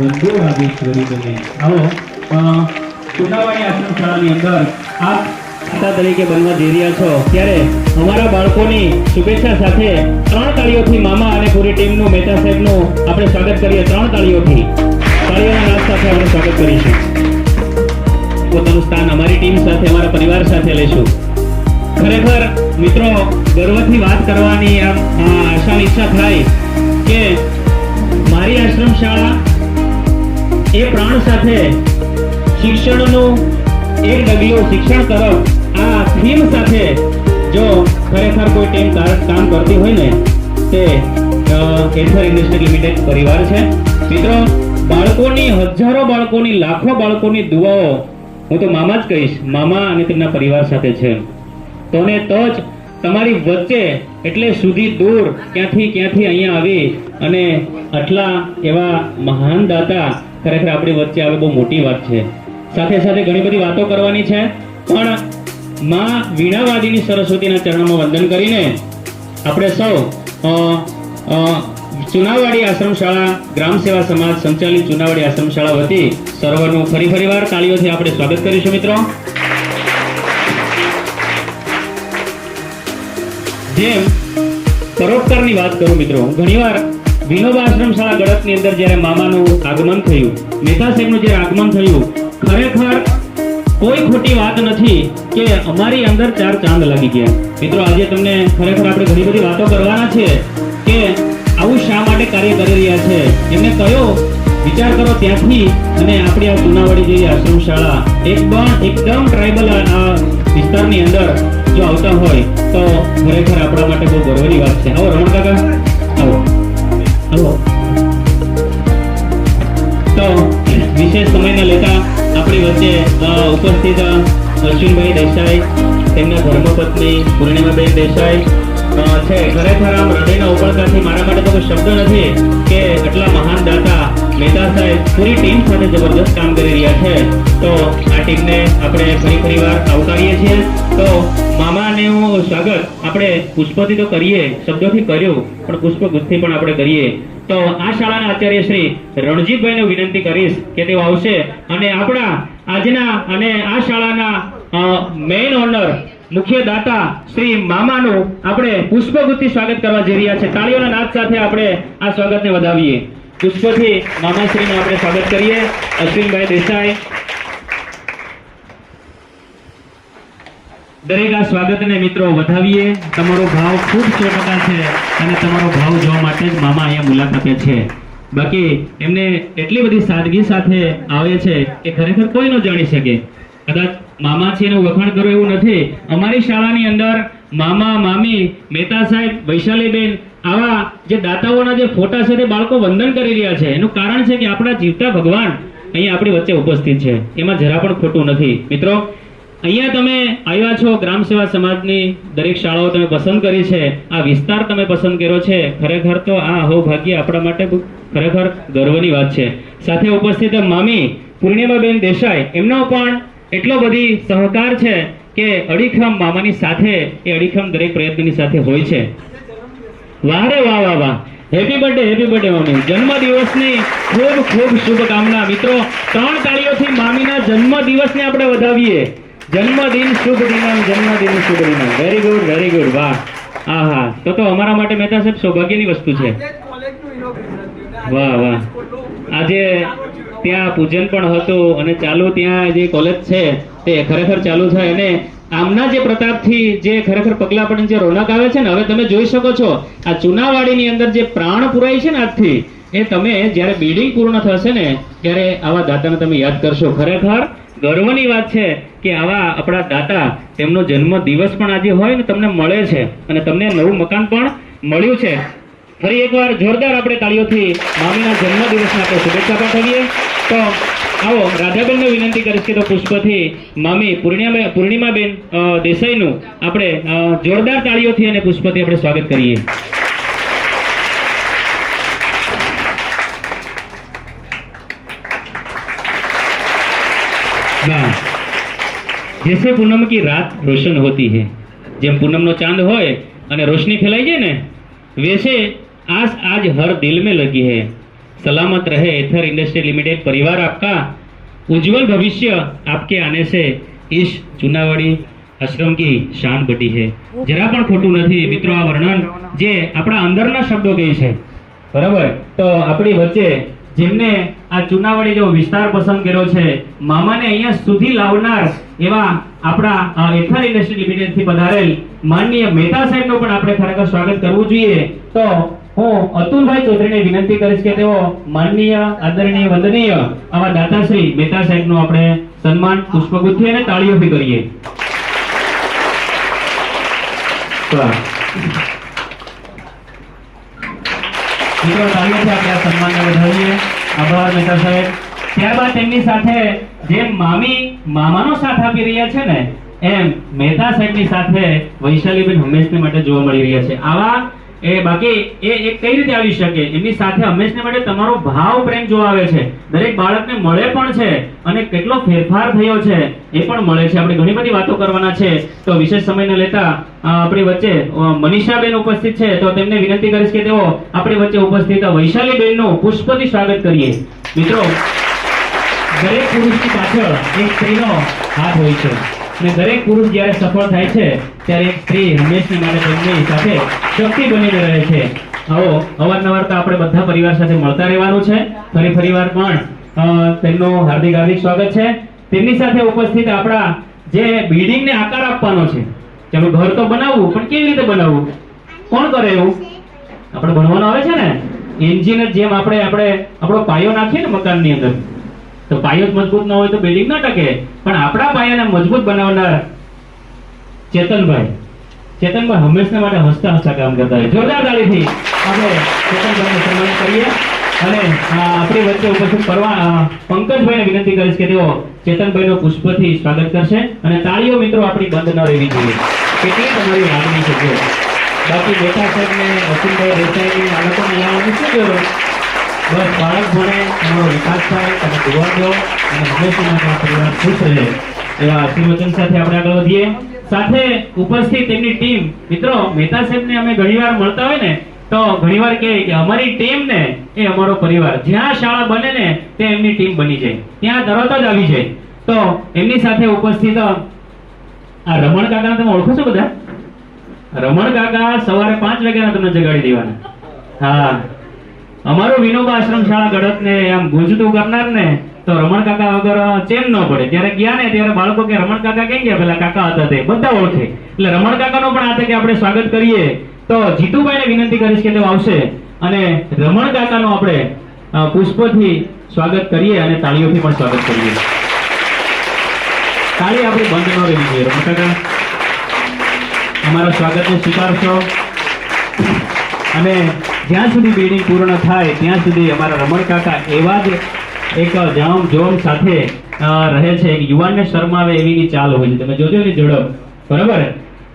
વંદો રાગેશ્વરી બને આવો અ, ચુનાવાણી આશ્રમ શાળાની અંદર આપ પિતા તરીકે બનવા જઈ રહ્યા છો ત્યારે અમારા બાળકોની શુભેચ્છા સાથે ત્રણ તાળીઓથી મામા અને પૂરી ટીમનું મહેતા સાહેબનું આપણે સ્વાગત કરીએ ત્રણ તાળીઓથી. તાળીઓના નાદ સાથે આપણે સ્વાગત કરીશું. પોતાનું સ્થાન અમારી ટીમ સાથે અમારા પરિવાર સાથે લઈશું ખરેખર મિત્રો ગર્વથી વાત કરવાની આમ આશા ઈચ્છા થાય કે મારી આશ્રમ શાળા એ પ્રાણ સાથે શિક્ષણનું એક ડગલું શિક્ષણ તરફ આ થીમ સાથે જો ખરેખર કોઈ ટીમ કામ કરતી હોય ને તે અ, ઇન્ડસ્ટ્રી લિમિટેડ પરિવાર છે. મિત્રો બાળકોની હજારો બાળકોની લાખો બાળકોની દુવાઓ હું તો મામા જ કહીશ મામા અને તેમના પરિવાર સાથે છે. તો ને તો જ તમારી વચ્ચે એટલે સુધી દૂર ક્યાંથી ક્યાંથી અહીંયા આવી અને આટલા એવા મહાન દાતા ખરેખર આપણી વચ્ચે આવે બહુ મોટી વાત છે. સાથે સાથે ઘણી બધી વાતો કરવાની છે, પણ માં વીણાવાદીની સરસ્વતીના ચરણમાં વંદન કરીને આપણે સૌ ચુનાવાડી આશ્રમ શાળા ગ્રામ સેવા સમાજ સંચાલિત ચુનાવાડી આશ્રમ શાળા વતી સર્વનું ફરી ફરી વાર તાળીઓથી આપણે સ્વાગત કરીશું મિત્રો. જેમ પરોપકારની વાત કરું મિત્રો ઘણીવાર વિનોબા આશ્રમ શાળા ગળતની અંદર જ્યારે મામાનું આગમન થયું, મહેતા સાહેબનું જ્યારે આગમન થયું, ખરેખર કોઈ ખોટી વાત નથી કે અમારી અંદર ચાર ચાંદ લાગી ગયા. મિત્રો, આજે તમને ખરેખર આપણે ઘણી બધી વાતો કરવાના છે કે આવું શા માટે કાર્ય કરી રહ્યા છે. એમને કયો વિચાર કરો ત્યાંથી અને આપણી આ ચુનાવાડી જેવી આશ્રમ શાળા એકદમ એકદમ ટ્રાઇબલ આ વિસ્તારની અંદર જો આવતા હોય તો ખરેખર આપણા માટે બહુ ગર્વની વાત છે. આવો રમણ કાકા, આવો. આવો તો, વિશેષ સમય ન લેતા આપણી વચ્ચે ઉપસ્થિત અશ્વિનભાઈ દેસાઈ, તેમના ધર્મપત્ની પૂર્ણિમાબેન દેસાઈ છે. ખરેખર આમ હૃદયના ઉબળકાથી મારા માટે તો કોઈ શબ્દ નથી કે આટલા મહાન દાતા મહેતા સાહેબ પૂરી ટીમ સાથે જબરદસ્ત કામ કરી રહ્યા છે. તો આ ટીમને આપણે ફરી ફરી વાર આવકારીએ છીએ. તો મામાનું સ્વાગત. આપણે પુષ્પથી તો કરીએ, શબ્દોથી કર્યું, પણ પુષ્પગુચ્છથી પણ આપણે કરીએ. તો આ શાળાના આચાર્ય શ્રી રણજીતભાઈને વિનંતી કરીશ કે તેઓ આવશે. અને આપણા આજના અને આ શાળાના મેઇન ઓનર મુખ્ય દાતા શ્રી મામાનું આપણે પુષ્પગુચ્છથી સ્વાગત કરવા જઈ રહ્યા છે. તાળીઓના નાદ સાથે આપણે આ સ્વાગતને વધાવીએ. પુષ્પથી મામાશ્રીનું આપણે સ્વાગત કરીએ. અશ્વિનભાઈ દેસાઈ. દરેક આ સ્વાગતને મિત્રો વધાવીએ. તમારો ભાવ ખૂબ સો ટકા છે અને તમારો ભાવ જોવા માટે જ મામા અહીંયા મુલાકાતે છે. બાકી એમને એટલી બધી સાદગી સાથે આવે છે કે ખરેખર કોઈ ન જાણી શકે. કદાચ મામા છે એનું વખાણ કરો એવું નથી. અમારી શાળાની અંદર મામા, મામી, મહેતા સાહેબ, વૈશાલીબેન આવા જે દાતાઓના જે ફોટા છે તે બાળકો વંદન કરી રહ્યા છે. એનું કારણ છે કે આપણા જીવતા ભગવાન અહીંયા આપણી વચ્ચે ઉપસ્થિત છે. એમાં જરા પણ ખોટું નથી. મિત્રો, અહીંયા તમે આવ્યા છો ગ્રામ સેવા સમાજની દરેક શાળાઓ તમે પસંદ કરી છે. આ વિસ્તાર તમે પસંદ કર્યો છે. ખરેખર તો આ અહોભાગ્ય આપણા માટે ખરેખર ગર્વની વાત છે. સાથે ઉપસ્થિત મામી પૂર્ણિમાબેન દેસાઈ. એમનો પણ એટલો બધી સહકાર છે કે અડીખમ મામાની સાથે એ અડીખમ દરેક પ્રયત્નની સાથે હોય છે. વાહ રે વાહ વાહ વાહ. હેપી બર્થડે હેપી બર્થડે મામી. જન્મ દિવસની ખૂબ ખૂબ શુભકામના. મિત્રો ત્રણ તાળીઓથી મામીના જન્મદિવસને આપણે વધાવીએ. જન્મદિન શુભ દિનમ જન્મદિન શુભ દિનમ વેરી ગુડ વેરી ગુડ વાહ. હા હા તો તો અમારા માટે મહેતા સાહેબ સૌભાગ્યની વસ્તુ છે. વાહ વાહ. આજે ત્યાં પૂજન પણ હતું અને ચાલુ ત્યાં જે કોલેજ છે, તે ખરેખર ચાલુ છે અને આમના જે પ્રતાપથી જે ખરેખર પગલા પણ જે રોનક આવે છે ને, હવે તમે જોઈ શકો છો, આ ચુનાવાડીની અંદર જે પ્રાણ પુરાય છે ને આજથી, એ તમે જ્યારે બિલ્ડિંગ પૂર્ણ થશે ને, ત્યારે આવા દાતાને તમે યાદ કરશો. ખરેખર ગર્વની વાત છે કે આવા આપણા દાતા, તેમનો જન્મ દિવસ પણ આજે હોય ને, તમને મળે છે અને તમને નવું મકાન પણ મળ્યું છે. ફરી એકવાર જોરદાર આપણે તાળીઓથી મામીના જન્મ દિવસના આપણે શુભેચ્છા પાઠવીએ. તો આવો, રાધાબેનને વિનંતી કરીશ કે તો પુષ્પથી મામી પૂર્ણિમા પૂર્ણિમાબેન દેસાઈનું આપણે જોરદાર તાળીઓથી અને પુષ્પથી આપણે સ્વાગત કરીએ. જૈસે પૂનમ કી રાત રોશન હોતી હૈ. જેમ પૂનમનો ચાંદ હોય અને રોશની ફેલાઈ જાય ને, વૈસે આસ આજ હર દિલ મેં લગી હૈ. सलामत रहे एथर इंडस्ट्री लिमिटेड परिवार आपका उज्जवल भविष्य आपके आने से इस चुनावड़ी આશ્રમ કી શાન બટી છે જરા પણ ખોટું નથી મિત્રો આ વર્ણન જે આપણા અંદરના શબ્દો કહે છે બરાબર તો આપણી વચ્ચે જેમને આ ચુનાવડી જેવો વિસ્તાર પસંદ કર્યો છે મામાને અહીંયા સુધી લાવનાર એવા આપણા અ, એથર ઇન્ડસ્ટ્રી લિમિટેડ થી પધારેલ માનનીય મહેતા સાહેબનું પણ આપણે ખરેખર સ્વાગત કરવું જોઈએ તો હું અતુલભાઈ ચૌધરીને વિનંતી કરીશ કે તેઓ માનનીય, આદરણીય, વંદનીય આવા દાતાશ્રી મહેતા સાહેબનું આપણે સન્માન પુષ્પગુચ્છી અને તાળીઓથી કરીએ ત્યારબાદ તેમની સાથે જેમ મામી, મામાનો સાથ આપી રહ્યા છે ને, એમ મહેતા સાહેબની સાથે વૈશાલીબેન હંમેશને માટે જોવા મળી રહ્યા છે. આવા એ બાકી એ એ કઈ રીતે આવી શકે? એમની સાથે હંમેશને માટે તમારો ભાવ પ્રેમ જોવા આવે છે. દરેક બાળકને મળે પણ છે અને કેટલો ફેરફાર થયો છે એ પણ મળે છે. આપણે ઘણી બધી વાતો કરવાના છે. તો વિશેષ સમયને લેતા આપણી વચ્ચે મનીષાબેન ઉપસ્થિત છે. તો તેમને વિનંતી કરીશ કે તેઓ આપણી વચ્ચે ઉપસ્થિત વૈશાલીબેનનું પુષ્પથી સ્વાગત કરીએ. મિત્રો, દરેક પુરુષની પાછળ એક સ્ત્રીનો હાથ હોય છે. અને દરેક પુરુષ જ્યારે સફળ થાય છે, ત્યારે એક સ્ત્રી હંમેશની માટે તેમની સાથે શક્તિ બનીને રહે છે. આવો, અવારનવાર તો આપણે બધા પરિવાર સાથે મળતા રહેવાનું છે. ફરી ફરીવાર પણ તેમનો હાર્દિક હાર્દિક સ્વાગત છે. તેમની સાથે ઉપસ્થિત આપણા જે બિલ્ડિંગને આકાર આપવાનો છે ચાલો ઘર તો બનાવવું, પણ કેવી રીતે બનાવવું? કોણ કરે એવું? આપણે ભણવાનું આવે છે ને? એન્જિન જેમ આપણે આપણે આપણો પાયો નાખીએ ને મકાનની અંદર. તો પાયો જ મજબૂત ન હોય તો બિલ્ડિંગ ના ટકે. પણ આપણા પાયાને મજબૂત બનાવનાર ચેતનભાઈ. ચેતનભાઈ હંમેશા માટે હસતા હસતા કામ કરતા હોય. જોરદાર તાળીથી આપણે ચેતનભાઈને સન્માન કરીએ. અને આપણી વચ્ચે ઉપસ્થિત પરવા પંકજભાઈને વિનંતી કરીશ કે તેઓ ચેતનભાઈનો પુષ્પથી સ્વાગત કરશે. અને તાળીઓ મિત્રો આપણી બંધ ન રહેવી જોઈએ. કેટલી તમારી લાગણી છે બાકી બેઠા સાહેબને અતુલભાઈ દેસાઈ આ લોકોને લાવવાની શું જરૂર? બાળક ભણે એનો વિકાસ થાય અને દો, અને હંમેશા પરિવાર ખુશ રહે, એવા આશીર્વચન સાથે આપણે આગળ વધીએ. સાથે ઉપસ્થિત તેમની ટીમ. મિત્રો, મહેતા સાહેબને અમે ઘણીવાર મળતા હોય ને, તો ઘણીવાર કહે કે અમારી ટીમ ને એ અમારો પરિવાર. જ્યાં શાળા બને ને તે એમની ટીમ બની જાય. ત્યાં તરત જ આવી જાય. તો એમની સાથે ઉપસ્થિત આ રમણ કાકાને તમે ઓળખો છો બધા? રમણ કાકા સવારે પાંચ વાગ્યાના તમને જગાડી દેવાના. હા. અમારું વિનોબા આશ્રમ શાળા ગળતને આમ ગુજતું કરનાર ને તો રમણ કાકા વગર ચેન ન પડે. ત્યારે ગયા ને ત્યારે બાળકો કે રમણ કાકા કઈ ગયા? પેલા કાકા હતા તે. બધા ઓળખે. એટલે રમણ કાકાનો પણ આ તકે આપણે સ્વાગત કરીએ, તો જીતુભાઈને વિનંતી કરીશ કે તેઓ આવશે અને રમણ કાકાનો આપણે પુષ્પથી સ્વાગત કરીએ અને તાળીઓથી પણ સ્વાગત કરીએ. તાળી આપણી બંધ ન રહેવી જોઈએ. રમણ કાકા, અમારા સ્વાગતને સ્વીકારશો. અને જ્યાં સુધી બિલ્ડિંગ પૂર્ણ થાય, ત્યાં સુધી અમારા રમણ કાકા એવા જ એક જામ જોમ સાથે રહે છે. એક યુવાનને શરમાવે એવીની ચાલ હોય છે. તમે જોજો ને ઝડપ બરાબર?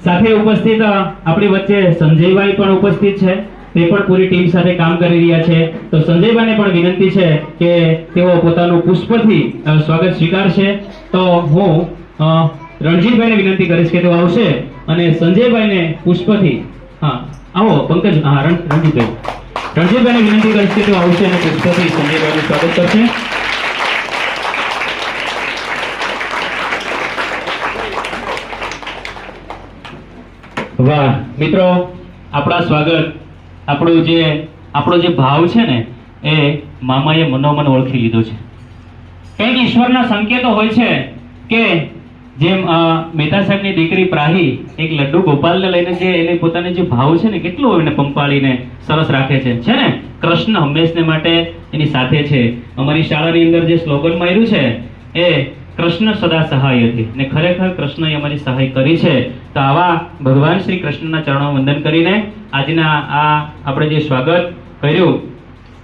સાથે ઉપસ્થિત આપણી વચ્ચે સંજયભાઈ પણ ઉપસ્થિત છે. તે પણ પૂરી ટીમ સાથે કામ કરી રહ્યા છે. તો સંજયભાઈને પણ વિનંતી છે કે તેઓ પોતાનું પુષ્પથી સ્વાગત સ્વીકારશે. તો હું રણજીતભાઈને વિનંતી કરીશ કે તેઓ આવશે અને સંજયભાઈને પુષ્પથી, હા. આવો, પંકજ રણજીતભાઈ. રણજીતભાઈને વિનંતી કરીશ કે આવશે અને પુષ્પથી સંજયભાઈનું સ્વાગત કરશે. વાહ, મિત્રો, આપણા સ્વાગત, આપણું જે, આપણો જે ભાવ છે ને, એ મામાએ મનોમન ઓળખી લીધો છે. કંઈક ઈશ્વરના સંકેતો હોય છે કે જેમ મહેતા સાહેબની દીકરી પ્રાહી એક લડ્ડુ ગોપાલને લઈને જે એને પોતાને જે ભાવ છે ને, કેટલું એને પંપાળીને સરસ રાખે છે. છે ને? કૃષ્ણ હંમેશને માટે એની સાથે છે. અમારી શાળાની અંદર જે સ્લોગન માર્યું છે, એ કૃષ્ણ સદા સહાય હતી ને ખરેખર કૃષ્ણએ અમારી સહાય કરી છે. તો આવા ભગવાન શ્રી કૃષ્ણના ચરણો વંદન કરીને આજના આ આપણે જે સ્વાગત કર્યું,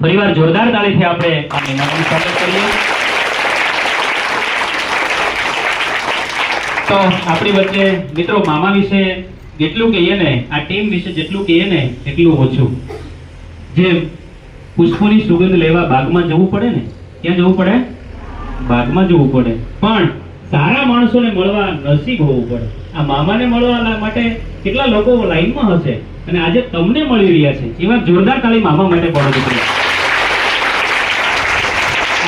ફરીવાર જોરદાર તાળીથી આપણે આ મહેમાનોનું સ્વાગત કરીએ. તો આપણી વચ્ચે મિત્રો મામા વિશે જેટલું કહીએ ને, આ ટીમ વિશે જેટલું કહીએ ને, એટલું ઓછું. જેમ પુષ્પોની સુગંધ લેવા બાગમાં જવું પડે ને, ક્યાં જવું પડે? બાગમાં જવું પડે. પણ સારા માણસોને મળવા નસીબ હોવું પડે. આ મામાને મળવા માટે કેટલા લોકો લાઈનમાં હશે? અને આજે તમને મળી રહ્યા છે. એવા જોરદાર તાળી મામા માટે પડો દીકરી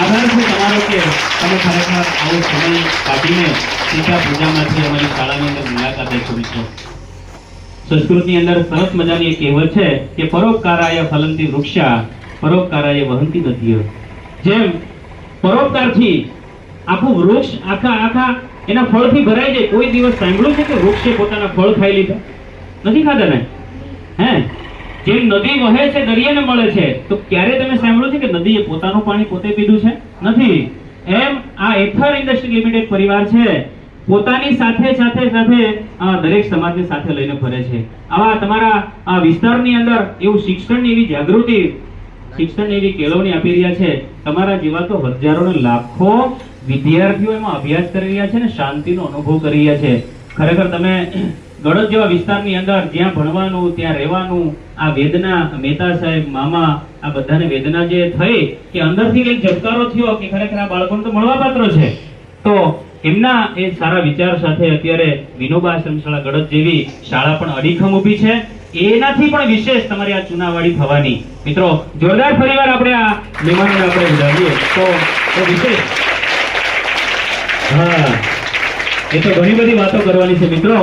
આભાર છે તમારો કે તમે ખરેખર આવો સમય કાઢીને સીધા પૂજામાંથી અમારી શાળાની અંદર મુલાકાત છોડી છો સંસ્કૃતની અંદર સરસ મજાની એક કહેવત છે કે પરોપકારાય ફલંતી વૃક્ષા, પરોપકારાય વહંતી નદીઓ. જેમ પરોપકારથી આખું વૃક્ષ આખા આખા એના ફળથી ભરાઈ જાય, કોઈ દિવસ સાંભળ્યું છે કે વૃક્ષે પોતાના ફળ ખાઈ લીધા? નથી ખાધા ને? હે? જેમ નદી વહે છે, દરિયાને મળે છે, તો ક્યારે તમે સાંભળ્યું છે કે નદીએ પોતાનું પાણી પોતે પીધું છે? નથી. એમ આ એથર ઇન્ડસ્ટ્રી લિમિટેડ પરિવાર છે. પોતાની સાથે સાથે સાથે દરેક સમાજને સાથે લઈને ફરે છે. આવા તમારા આ વિસ્તારની અંદર એવું શિક્ષણની એવી જાગૃતિ, શિક્ષણની એવી કેળવણી આપી રહ્યા છે. તમારા જેવા તો હજારો ને લાખો વિદ્યાર્થીઓ એમાં અભ્યાસ કરી રહ્યા છે ને શાંતિનો અનુભવ કરી રહ્યા છે. ખરેખર તમે ગળદ જેવા વિસ્તારની અંદર જ્યાં ભણવાનું, ત્યાં રહેવાનું, આ વેદના, મહેતા સાહેબ, મામા, આ બધાને વેદના જે થઈ કે અંદરથી કંઈક ઝબકારો થયો કે ખરેખર આ બાળકોને તો મળવાપાત્ર છે. તો એમના એ સારા વિચાર સાથે અત્યારે વિનોબા આશ્રમ શાળા ગળદ જેવી શાળા પણ અડીખમ ઊભી છે. એનાથી પણ વિશેષ તમારી આ ચુનાવાડી થવાની. મિત્રો, જોરદાર ફરીવાર આપણે આ મહેમાનને આપણે વધારીએ તો વિશેષ. હા, એ તો ઘણી બધી વાતો કરવાની છે, મિત્રો.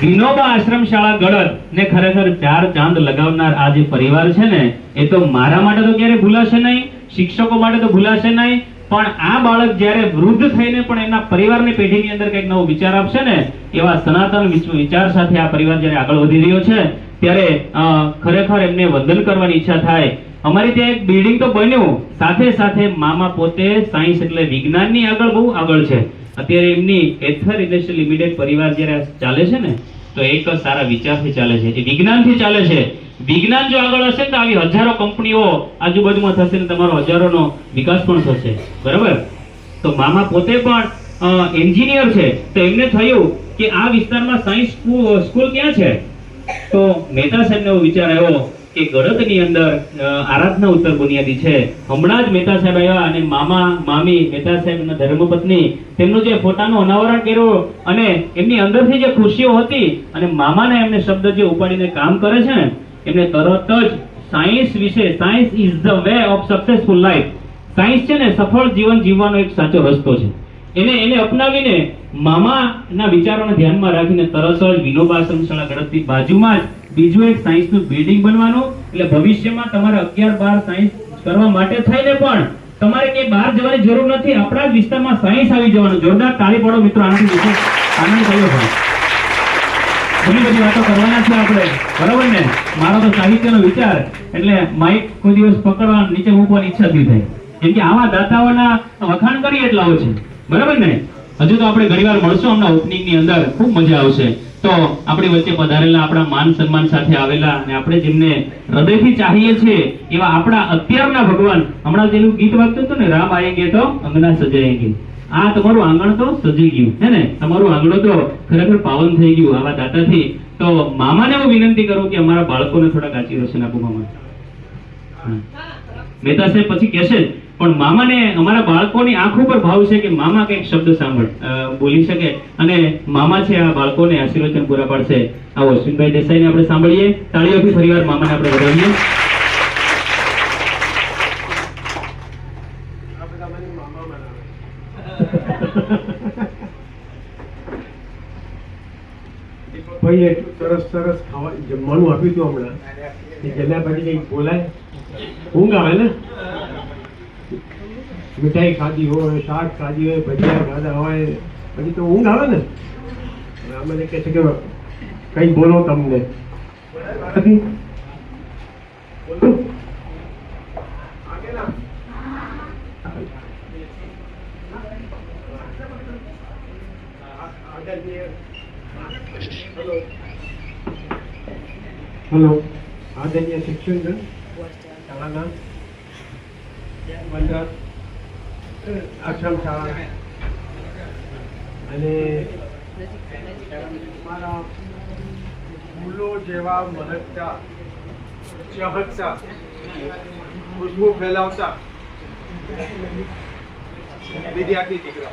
વિનોબા આશ્રમ શાળા ગળદ ને ખરેખર ચાર ચાંદ લગાવનાર આ જે પરિવાર છે ને, એ તો મારા માટે તો ક્યારે ભૂલાશે નહીં, શિક્ષકો માટે તો ભૂલાશે નહીં, પણ આ બાળક જ્યારે વૃદ્ધ થઈને પણ એના પરિવારની પેઢીની અંદર કંઈક નવો વિચાર આપશે ને, એવા સનાતન વિચાર સાથે આ પરિવાર જ્યારે આગળ વધી રહ્યો છે, ત્યારે ખરેખર એમને વંદન કરવાની ઈચ્છા થાય અમારી ત્યાં એક બિલ્ડિંગ તો બન્યું. સાથે સાથે મામા પોતે સાયન્સ એટલે વિજ્ઞાનની આગળ બહુ આગળ છે. અત્યારે એમની એથર ઇન્ડસ્ટ્રી લિમિટેડ પરિવાર જ્યારે ચાલે છે ને, તો એક સારા વિચારથી ચાલે છે. એ વિજ્ઞાનથી ચાલે છે. વિજ્ઞાન જો આગળ હશે તો આવી હજારો કંપનીઓ આજુબાજુમાં થશે ને તમારો હજારોનો વિકાસ પણ થશે. બરાબર? તો મામા પોતે પણ એન્જિનિયર છે. તો એમને થયું કે આ વિસ્તારમાં સાયન્સ સ્કૂલ ક્યાં છે? તો મહેતા સાહેબને એવો વિચાર આવ્યો. કે ગળતની અંદર આરાધના ઉત્તર બુનિયાદી છે. હમણાં જ મહેતા સાહેબ આવ્યા અને મામા, મામી, મહેતા સાહેબના ધર્મપત્ની, તેમનું જે પોતાનું અનાવરણ કર્યું અને એમની અંદરથી જે ખુશીઓ હતી અને મામાને એમને શબ્દ જે ઉપાડીને કામ કરે છે ને, એમને તરત જ સાયન્સ વિશે, science is the way of successful life. Science છે ને સફળ જીવન જીવવાનો એક સાચો રસ્તો છે. એને એને અપનાવીને મામાના વિચારોને ધ્યાનમાં રાખીને તરત જ વિનોબા શાળા ગળતની બાજુમાં જ બીજું એક સાયન્સનું બિલ્ડિંગ બનવાનું, એટલે ભવિષ્યમાં તમારે અગિયાર બાર સાયન્સ કરવા માટે થઈને પણ તમારે ક્યાંય બહાર જવાની જરૂર નથી. આપણા જ વિસ્તારમાં સાયન્સ આવી જવાનું. જોરદાર તાળી પડો મિત્રો, આનાથી વિશેષ આનંદ થયો ભાઈ ઘણી બધી વાતો કરવાના છે આપણે. બરાબર ને? મારો તો સાહિત્યનો વિચાર, એટલે માઇક કોઈ દિવસ પકડવા નીચે મૂકવાની ઈચ્છા થઈ થાય. કેમ કે આવા દાતાઓના વખાણ કરીએ એટલા હોય છે બરાબર ને? હજુ તો આપણે ઘણીવાર મળશું હમણાં ઓપનિંગની અંદર. ખૂબ મજા આવશે. તો આપણી વચ્ચે પધારેલા આપણા માન સન્માન સાથે આવેલા અને આપણે જેમને હૃદયથી ચાહીએ છીએ એવા આપણા અત્યારના ભગવાન. હમણાં જેનું ગીત વાગતું હતું ને, રામ આયેંગે તો અંગના સજાયેંગે આ તમારું આંગણ તો સજી ગયું, હે ને? તમારું આંગણું તો ખરેખર પાવન થઈ ગયું આવા દાતાથી. તો મામાને હું વિનંતી કરું કે અમારા બાળકોને થોડા કાચી રોશન આપો મામા. મહેતા સાહેબ, પછી કહેશે પણ મામાને અમારા બાળકોની આંખ ઉપર ભાવ છે કે મામા કંઈક શબ્દ સાંભળ બોલી શકે. અને મામા છે આ બાળકોને આશીર્વચન પૂરા પાડશે. આવો અશ્વિનભાઈ દેસાઈને આપણે સાંભળીએ. તાળીઓથી ફરીવાર મામાને આપણે વધાવીએ. સરસ સરસ ખાવા જમવાનું આપ્યું હતું હમણાં. જમ્યા પછી કંઈક બોલાય. ઊંઘ આવે ને? મીઠાઈ ખાધી હોય, શાક ખાધી હોય, ભજીયા ખાધા હોય, પછી તો ઊંઘ આવે ને. અમને કહે છે કે કંઈ બોલો તમને. હલો. આદરણીય શિક્ષણગણ શાળાના મંડળ આશ્રમ શાળા અને મારા ફૂલો જેવા મહકતા ચહકતા ખુશ્બુ ફેલાવતા. વિદ્યાર્થી દીકરા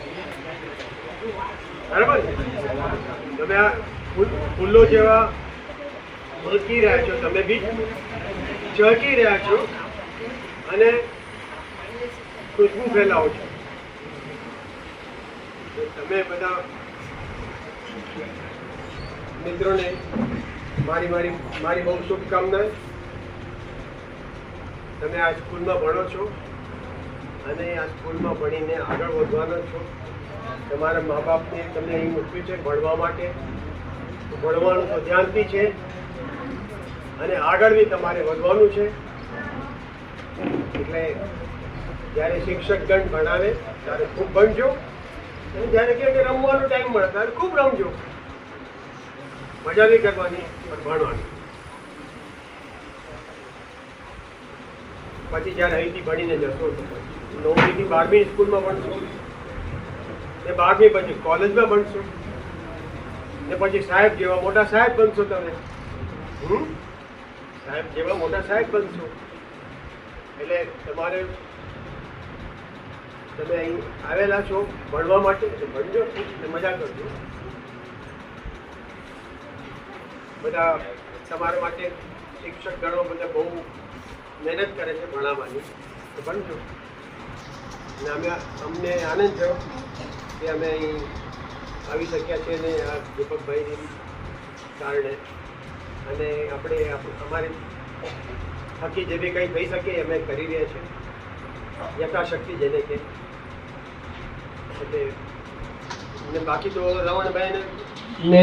બરાબર? તમે આ ફૂલો જેવા મહકી રહ્યા છો. તમે બી ચહકી રહ્યા છો. અને ખુશ્બુ ફેલાવો છો? તો તમે બધા મિત્રોને મારી મારી મારી બહુ શુભકામના તમે આ સ્કૂલમાં ભણો છો અને આ સ્કૂલમાં ભણીને આગળ વધવાનો છો. તમારા મા બાપને તમને અહીં મૂક્યું છે ભણવા માટે. ભણવાનું તો ધ્યાનથી છે અને આગળ બી તમારે વધવાનું છે. એટલે જ્યારે શિક્ષકગણ ભણાવે, ત્યારે ખૂબ ભણજો અને જ્યારે કહે કે રમવાનો ટાઈમ મળે, ત્યારે ખૂબ રમજો. મજા બી કરવાની, પણ ભણવાની. પછી જ્યારે અહીંથી ભણીને જશો તો નવમીથી બારમી સ્કૂલમાં ભણશો. ને બારમી પછી કોલેજમાં ભણશો. ને પછી સાહેબ જેવા મોટા સાહેબ બનશો તમે. હમ? સાહેબ જેવા મોટા સાહેબ બનશો. એટલે તમારે તમે અહીં આવેલા છો ભણવા માટે ભણજો અને મજા કરજો. બધા તમારા માટે શિક્ષક ગણો બધા બહુ મહેનત કરે છે ભણાવવાની. તો ભણજો. અને અમે અમને આનંદ થયો કે અમે અહીં આવી શક્યા છીએ ને આ દીપકભાઈની કારણે. અને આપણે અમારી થકી જે બી કંઈ થઈ શકે અમે કરી રહ્યા છીએ. યથાશક્તિ જેને કે એટલે ને બાકી તો રમણભાઈ ને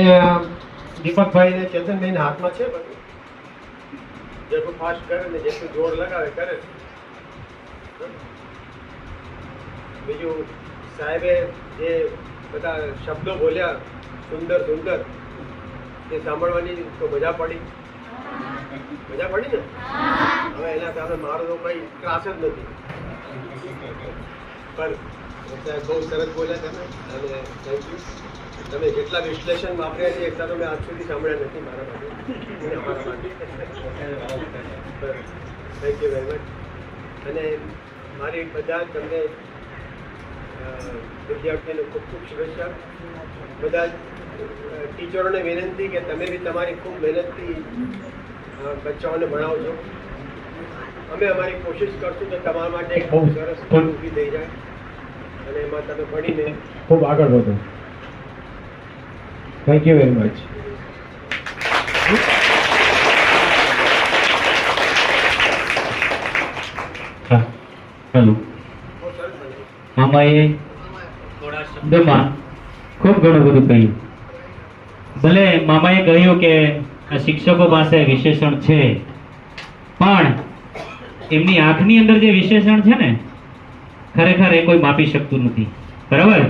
દીપકભાઈ ને ચેતનભાઈ હાથમાં છે બધું. જેટલું ફાસ્ટ કરે ને જેટલું જોર લગાવે કરે બીજું સાહેબે જે બધા શબ્દો બોલ્યા સુંદર સુંદર તે સાંભળવાની તો મજા પડી. મજા પડી ને? હવે એના સામે મારો તો કઈ ક્લાસ જ નથી. પણ સાહેબ બહુ સરસ બોલ્યા તમે. અને થેન્ક યુ તમે જેટલા વિશ્લેષણ વાપર્યા છે એટલા તો મેં આજ સુધી સાંભળ્યા નથી મારા માટે. અમારા માટે. થેન્ક યુ વેરી મચ અને મારી બધા તમને વિદ્યાર્થીઓને ખૂબ ખૂબ શુભેચ્છા. બધા ટીચરોને વિનંતી કે તમે બી તમારી ખૂબ મહેનતથી બચ્ચાઓને ભણાવજો. અમે અમારી કોશિશ કરશું કે તમારા માટે બહુ સરસ સ્કૂલ ઊભી થઈ જાય. અને એમાં તમે ભણીને ખૂબ આગળ વધો. થેન્ક યુ વેરી મચ હા ચાલો મામાએ થોડા શબ્દોમાં ખૂબ ઘણું બધું કહ્યું. ભલે મામાએ કહ્યું કે શિક્ષકો પાસે વિશેષણ છે, પણ એમની આંખની અંદર જે વિશેષણ છે ને ખરેખર એ કોઈ માપી શકતું નથી. બરાબર?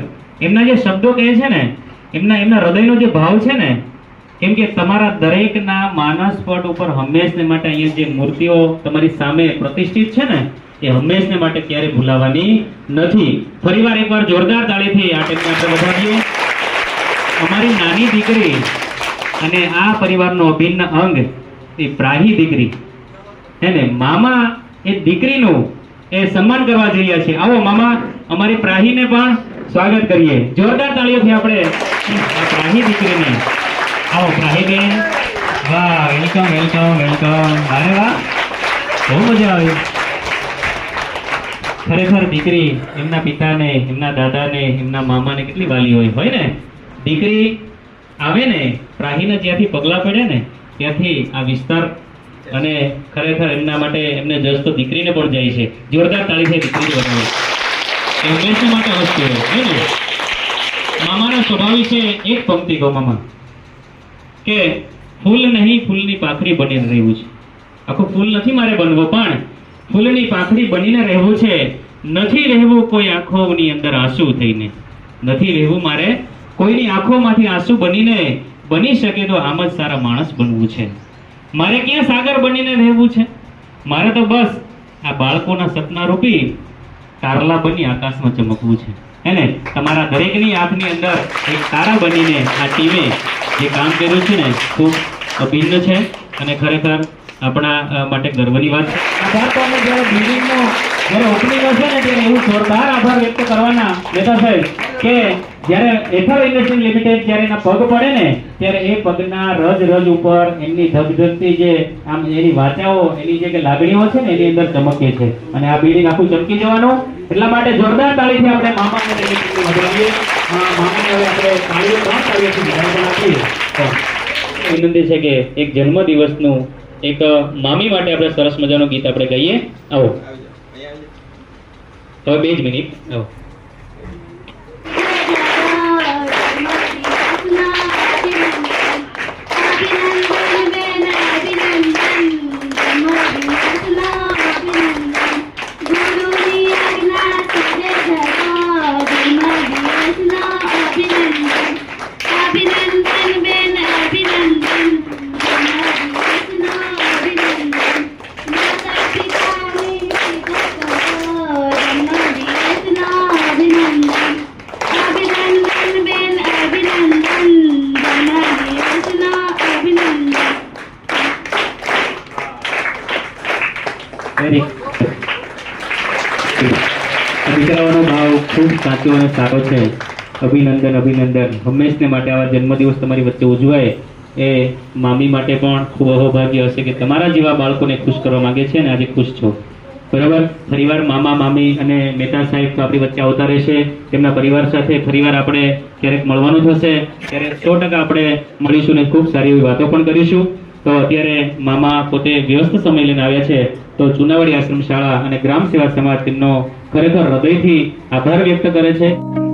એમના જે શબ્દો કહે છે ને, એમના એમના હૃદયનો જે ભાવ છે ને, કેમ કે તમારા દરેકના માનસ પટ ઉપર હંમેશને માટે અહીંયા જે મૂર્તિઓ તમારી સામે પ્રતિષ્ઠિત છે ને, એ હંમેશને માટે ક્યારે ભૂલાવાની નથી. ફરીવાર એકવાર જોરદાર તાળીથી આ ટેકને આપણે વધાવીએ. અમારી નાની દીકરી અને આ પરિવારનો અભિન્ન અંગ એ પ્રાહી દીકરી. હે ને, મામા એ દીકરીનું એ સન્માન કરવા જઈ રહ્યા છે. આવો મામા, અમારી પ્રાહીને પણ સ્વાગત કરીએ. જોરદાર તાળીઓથી આપણે પ્રાહી દીકરીને. આવો પ્રાહીબેન. વાહ વેલકમ વેલકમ વેલકમ અરે વાહ. બહુ મજા આવી. ખરેખર દીકરી એમના પિતાને, એમના દાદાને, એમના મામાને કેટલી વાલી હોય. હોય ને? દીકરી આવે ને, પ્રાહીના જ્યાંથી પગલાં પડે ને, ત્યાંથી આ વિસ્તાર અને ખરેખર એમના માટે એમને જસ તો દીકરીને પણ જાય છે. જોરદાર તાળી છે દીકરી બનાવે. એ માટે વસ્તુ હોય સ્વભાવ છે એક પંક્તિ કહો, મામા, કે ફૂલ નહીં, ફૂલની પાખરી બનીને રહેવું છે. આખું ફૂલ નથી મારે બનવું, પણ ફૂલની પાખરી બનીને રહેવું છે. નથી રહેવું કોઈ આંખોની અંદર આંસુ થઈને. નથી રહેવું મારે કોઈની આંખોમાંથી આંસુ બનીને બની શકે તો આમ જ સારા માણસ બનવું છે. મારે ક્યાં સાગર બનીને રહેવું છે? મારે તો બસ આ બાળકોના સપના રૂપી તારલા બની આકાશમાં ચમકવું છે. હેને તમારા દરેકની આંખની અંદર એક તારા બનીને આ ટીમે જે કામ કર્યું છે ને, ખૂબ અભિન્ન છે અને ખરેખર આપણા માટે ગર્વની વાત છે. આભાર તો અમે જ્યારે બિલ્ડિંગનો જ્યારે ઓપનિંગ હશે ને ત્યારે એવું જોરદાર આભાર વ્યક્ત કરવાના નેતા સાહેબ કે જ્યારે એથર ઇન્ડસ્ટ્રી લિમિટેડ જ્યારે એના પગ પડે ને ત્યારે એ પગના રજ રજ ઉપર એમની ધગધગતી જે આમ એની વાચાઓ એની જે કે લાગણીઓ છે ને એની અંદર ચમકે છે. અને આ બિલ્ડિંગ આખું ચમકી જવાનું. એટલા માટે જોરદાર તાળીથી આપણે મામાને વધાવીએ મામાને હવે આપણે તાળીઓ ત્રણ તાળીઓથી વધાવવાના વિનંતી છે કે એક જન્મદિવસનું એક મામી માટે આપણે સરસ મજાનું ગીત આપણે ગાઈએ. આવો. હવે બે જ મિનિટ. આવો. સારો છે. અભિનંદન અભિનંદન. હંમેશને માટે આવા જન્મદિવસ તમારી વચ્ચે ઉજવાય એ મામી માટે પણ ખૂબ અહોભાગ્ય હશે કે તમારા જેવા બાળકોને ખુશ કરવા માંગે છે અને આજે ખુશ છો. બરાબર? ફરીવાર મામા, મામી અને મહેતા સાહેબ તો આપણી વચ્ચે આવતા રહેશે. તેમના પરિવાર સાથે ફરીવાર આપણે ક્યારેક મળવાનું થશે. ત્યારે સો ટકા આપણે મળીશું ને ખૂબ સારી એવી વાતો પણ કરીશું. તો અત્યારે મામા પોતે વ્યસ્ત સમય લઈને આવ્યા છે. તો ચુનાવાડી આશ્રમ શાળા અને ગ્રામ સેવા સમાજ તેમનો ખરેખર હૃદયથી આભાર વ્યક્ત કરે છે.